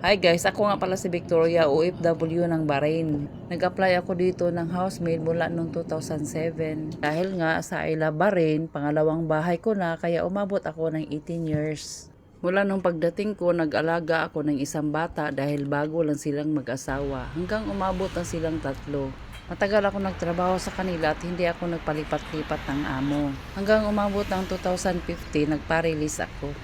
Hi guys, ako nga pala si Victoria, OFW ng Bahrain. Nag-apply ako dito ng housemaid mula noong 2007. Dahil nga sa Ayla, Bahrain, pangalawang bahay ko na kaya umabot ako ng 18 years. Mula nung pagdating ko, nag-alaga ako ng isang bata dahil bago lang silang mag-asawa. Hanggang umabot na silang tatlo. Matagal ako nagtrabaho sa kanila at hindi ako nagpalipat-lipat ng amo. Hanggang umabot ng 2015, nagpa-release ako.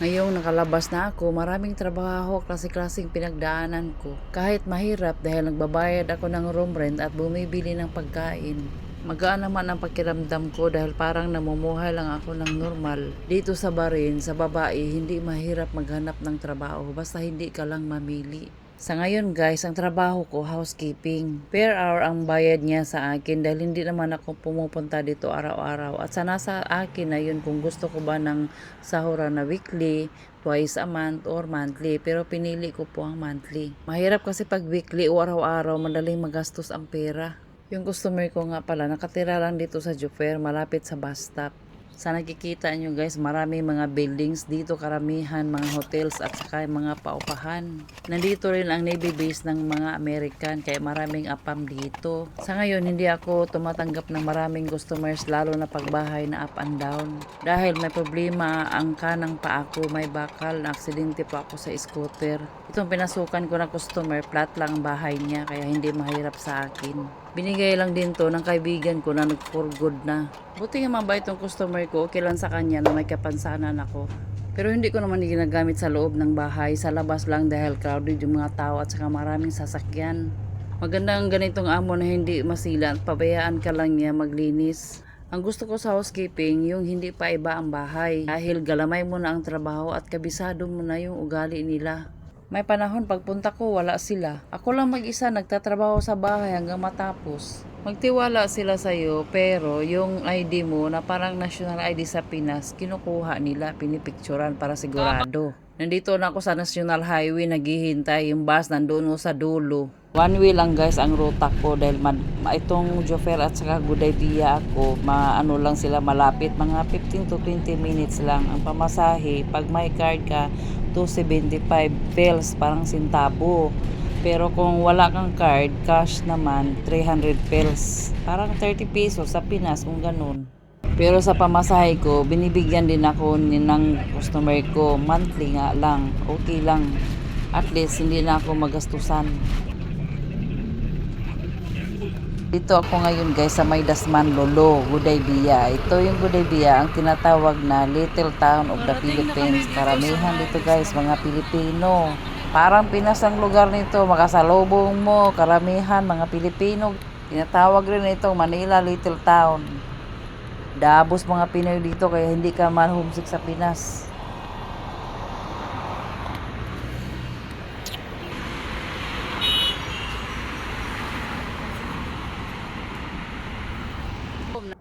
Ngayong nakalabas na ako, maraming trabaho, klase-klaseng pinagdaanan ko. Kahit mahirap dahil nagbabayad ako ng room rent at bumibili ng pagkain. Magaan naman ang pakiramdam ko dahil parang namumuhay lang ako ng normal. Dito sa Bahrain, sa babae, hindi mahirap maghanap ng trabaho basta hindi ka lang mamili. Sa ngayon guys, ang trabaho ko housekeeping. Per hour ang bayad niya sa akin dahil hindi naman ako pumupunta dito araw-araw. At sana sa akin na yun kung gusto ko ba ng sahura na weekly, twice a month or monthly. Pero pinili ko po ang monthly. Mahirap kasi pag weekly o araw-araw, madaling magastos ang pera. Yung customer ko nga pala, nakatira lang dito sa Jufer, malapit sa bus stop. Sa nakikita nyo guys, marami mga buildings dito, karamihan mga hotels at saka mga paupahan. Nandito rin ang Navy base ng mga American, kaya maraming apam dito. Sa ngayon, hindi ako tumatanggap ng maraming customers, lalo na pagbahay na up and down. Dahil may problema ang kanang pa ako, may bakal, na aksidente pa ako sa scooter. Itong pinasukan ko na customer, flat lang ang bahay niya, kaya hindi mahirap sa akin. Binigay lang din to ng kaibigan ko na nag-for good na. Buti nga mabait tong customer ko, okay lang sa kanya na may kapansanan ako. Pero hindi ko naman ginagamit sa loob ng bahay, sa labas lang dahil crowded yung mga tao at saka maraming sasakyan. Maganda ang ganitong amo na hindi masila at pabayaan ka lang niya maglinis. Ang gusto ko sa housekeeping, yung hindi pa iba ang bahay. Dahil galamay mo na ang trabaho at kabisado mo na yung ugali nila. May panahon pagpunta ko wala sila. Ako lang mag-isa nagtatrabaho sa bahay hanggang matapos. Magtiwala sila sa iyo pero yung ID mo na parang national ID sa Pinas, kinukuha nila, pinipicturan para sigurado. Nandito na ako sa National Highway, naghihintay yung bus nandoon sa dulo. One way lang guys ang ruta ko dahil man, ma- itong Jofer at saka Gudaybiya ako, maano lang sila malapit, mga 15 to 20 minutes lang ang pamasahe. Pag may card ka, 275 bells, parang sintabo. Pero kung wala kang card, cash naman, 300 bells. Parang 30 pesos sa Pinas kung ganun. Pero sa pamasahe ko, binibigyan din ako ng customer ko. Monthly nga lang. Okay lang. At least, hindi na ako magastusan. Dito ako ngayon guys sa May Dasman Lolo, Gudaybiya. Ito yung Gudaybiya, ang tinatawag na Little Town of the Philippines. Karamihan dito guys, mga Pilipino. Parang Pinas ang lugar nito, makasalubong mo, karamihan mga Pilipino. Tinatawag rin itong Manila Little Town. Dabos mga Pinoy dito kaya hindi ka man homesick sa Pinas.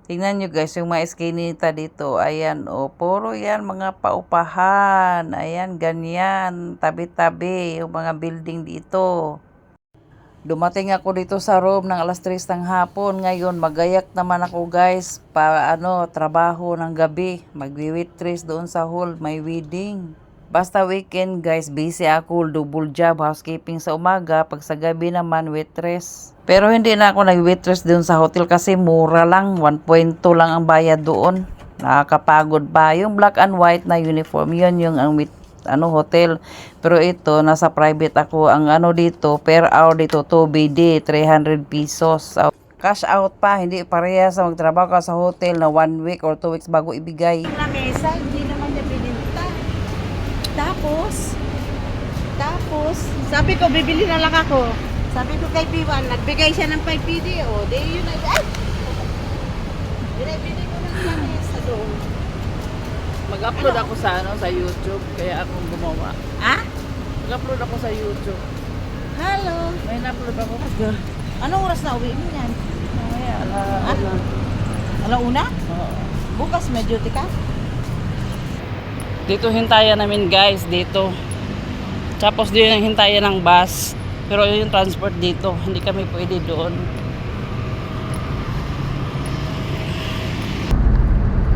Tingnan nyo guys, yung mga eskinita dito, ayan o, puro yan mga paupahan, ayan, ganyan, tabi-tabi, yung mga building dito. Dumating ako dito sa room ng alas 3 ng hapon. Ngayon, magayak naman ako guys para ano, trabaho ng gabi. Magwi-waitress doon sa hall, may wedding. Basta weekend guys, busy ako, double job, housekeeping sa umaga, pag sa gabi naman waitress. Pero hindi na ako nag-waitress doon sa hotel kasi mura lang, 1.2 lang ang bayad doon. Nakakapagod pa. Yung black and white na uniform, yun yung ang wait, ano hotel. Pero ito, nasa private ako. Ang ano dito, per hour dito, 2 BD, 300 pesos. So, Cash out pa, hindi pareha sa magtrabaho ka sa hotel na 1 week or 2 weeks bago ibigay. na mesa, hindi naman niya bininta. Tapos, tapos, sabi ko, bibili na lang ako. Sabi ko kay Biwan, nagbigay siya ng 5 PD, o, di yun na, ay! Binibili ko na sa mesa doon. Mag-upload ako sa ano sa YouTube, kaya akong gumawa. Ha? Mag-upload ako sa YouTube. Hello? May na-upload ako. Anong oras na uwi mo yan? Mamaya, ala, Ah? ala. Alauna? Oo. Bukas may duty ka? Dito hintayan namin guys, dito. Tapos din yung hintayan ng bus. Pero yung transport dito, hindi kami pwede doon.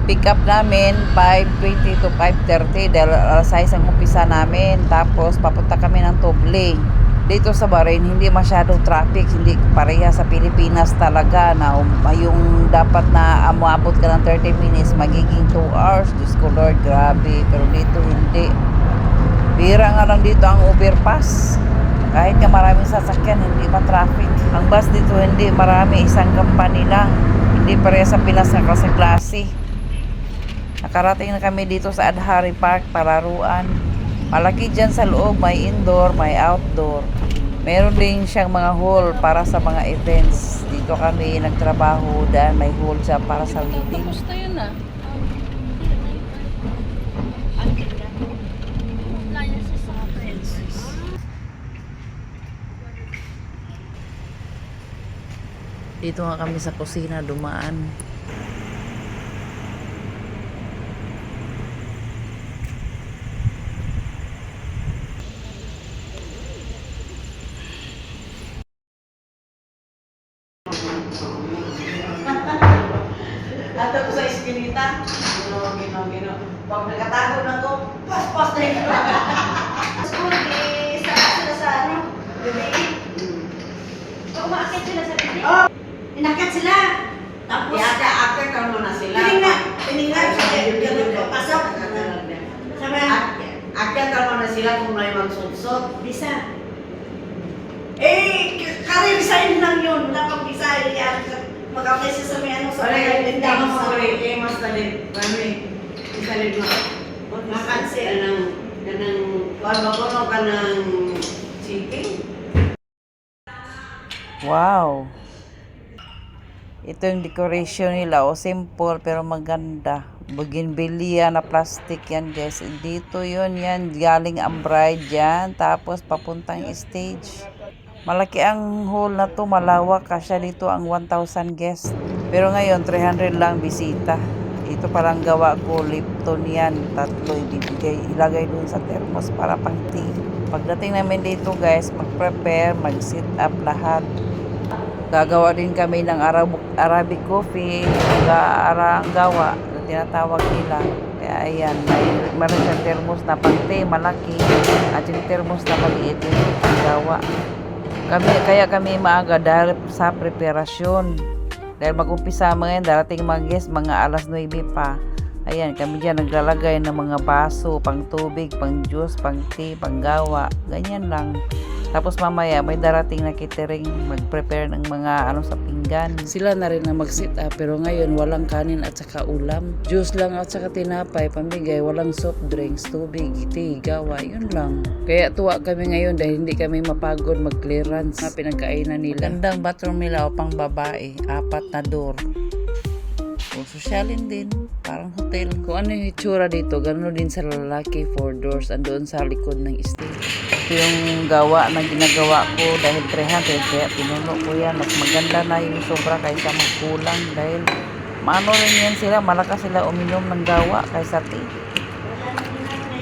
pick up namin 5.20 to 5.30 dahil alas 6 ang umpisa namin. Tapos papunta kami ng Toble. Dito sa Bahrain, hindi masyadong traffic. Hindi pareha sa Pilipinas talaga na um, yung dapat na umabot ka ng 30 minutes, magiging 2 hours. Diyos ko Lord, grabe. Pero dito hindi. Bira nga lang dito ang overpass. Kahit nga maraming sasakyan, hindi pa traffic. Ang bus dito hindi marami, isang company lang. Hindi pareha sa Pinas na klase-klase. Nakarating na kami dito sa Adhari Park, Pararuan. Malaki dyan sa loob, may indoor, may outdoor. Meron din siyang mga hall para sa mga events. Dito kami nagtrabaho dahil may hall siya para sa wedding. Gusto yun ah. Dito nga kami sa kusina dumaan. Ato sa eskinita. Gino, gino, gino. Pag nakatago na ko, pas-pas na yun. School, sa sila sa ano, gabi. Pag umaakit sila sa gabi. Inakyat sila. Tapos, Yata, after ka muna sila. Tinignan siya, ganun pa, pasok. Sabi, Akyat ka muna sila kung may magsudsot. bisa. Eh, career sign lang yun. Wala pang bisa. Yan, mag-apply siya sa may ano sa may hindi ako sa- sorry. Eh, mas talit. Mami, isalit mo. Makansi. Kanang, kuwan mo ko ka ng chicken? Wow! Ito yung decoration nila. O, simple pero maganda. Bougainvillea na plastic yan, guys. Dito yun yan. Galing ang bride yan. Tapos, papuntang stage. Malaki ang hall na to. Malawak. Kasya dito ang 1,000 guests. Pero ngayon, 300 lang bisita. Ito parang gawa ko. Lipton yan. Tatlo ibibigay. Ilagay dun sa thermos para pang tea. Pagdating namin dito, guys, mag-prepare, mag-sit up lahat. Gagawa din kami ng Arab Arabic coffee, gawa na tinatawag nila. Kaya ayan, may meron siyang thermos na pante, malaki, at yung thermos na maliit yung gawa. Kami, kaya kami maaga dahil sa preparasyon. Dahil mag-umpisa mga yan, darating mga guest, mga alas 9 pa. Ayan, kami dyan naglalagay ng mga baso, pang tubig, pang juice, pang tea, pang gawa. Ganyan lang. Tapos mamaya may darating na catering mag-prepare ng mga ano sa pinggan. Sila na rin na mag-sit up pero ngayon walang kanin at saka ulam. Juice lang at saka tinapay, pamigay, walang soft drinks, tubig, tea, gawa, yun lang. Kaya tuwa kami ngayon dahil hindi kami mapagod mag-clearance na pinagkainan nila. Gandang bathroom nila o pang babae, apat na door. O sosyalin din, parang hotel. Kung ano yung itsura dito, gano'n din sa lalaki, four doors, andoon sa likod ng stage. Yung gawa na ginagawa ko dahil 300, kaya pinuno ko yan. Mas maganda na yung sobra kaysa magkulang dahil maano rin yan sila, malakas sila uminom ng gawa kaysa tea.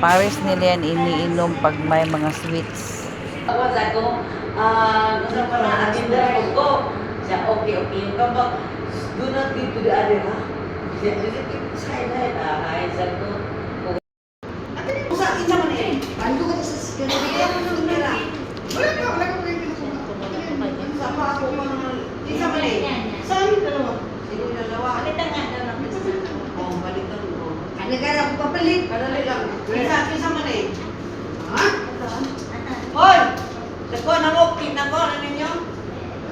Pares nila yan iniinom pag may mga sweets. Ako sa ko, ah, gusto ko na agenda ko. Siya, okay, okay. Yung kaba, do not give to the other, ha? Siya, do not give side, side. Ah, ay, sa ko. Sa akin naman eh. Ando ka sa security. Kaya mo nung nila. Wala ka, wala ka kayo Sama ako mga... Isa man eh. Sa amin dalawa. Sino yung dalawa? Palitan nga daw ng isa. Oh, balikan mo. Ano ka na papalit? Kadali lang. Isa, isa man eh. Ha? Hoy! Dako, namok, tingnan ko, ano ninyo?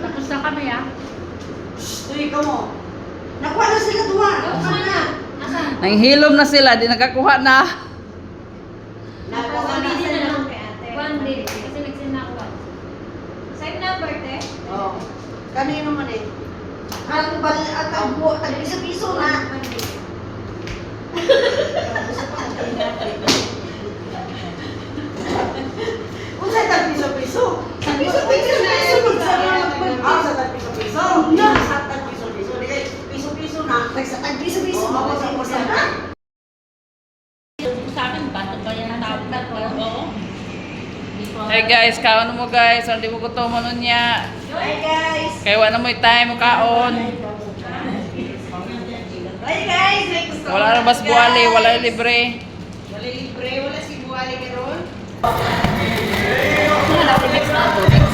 Tapos na kami ah. Shhh, tuloy ka mo. Nakuha na sila tuwa. Saan na? Asan? Nanghilom na sila, di nakakuha na. Nagawa na sila. na ate. One day. Kasi nagsin na ako one. Side number, te? Oh. Kanino man eh? Ang bal at ang buo, tag piso-piso na. One day. Kung sa'yo tag piso-piso. Sa piso-piso na Ah, sa tag. Na. Sa kay na. Piso na. na. Sa akin, bato pa yan ang tawag na to. Oo. Hey guys, kaon mo guys, hindi mo gutom mo niya. Hi guys. Kaya wala mo time mo kaon. Hi guys. Next Wala na mas buwali, wala libre. Wala libre, wala si Buwali karon. Wala na libre na to.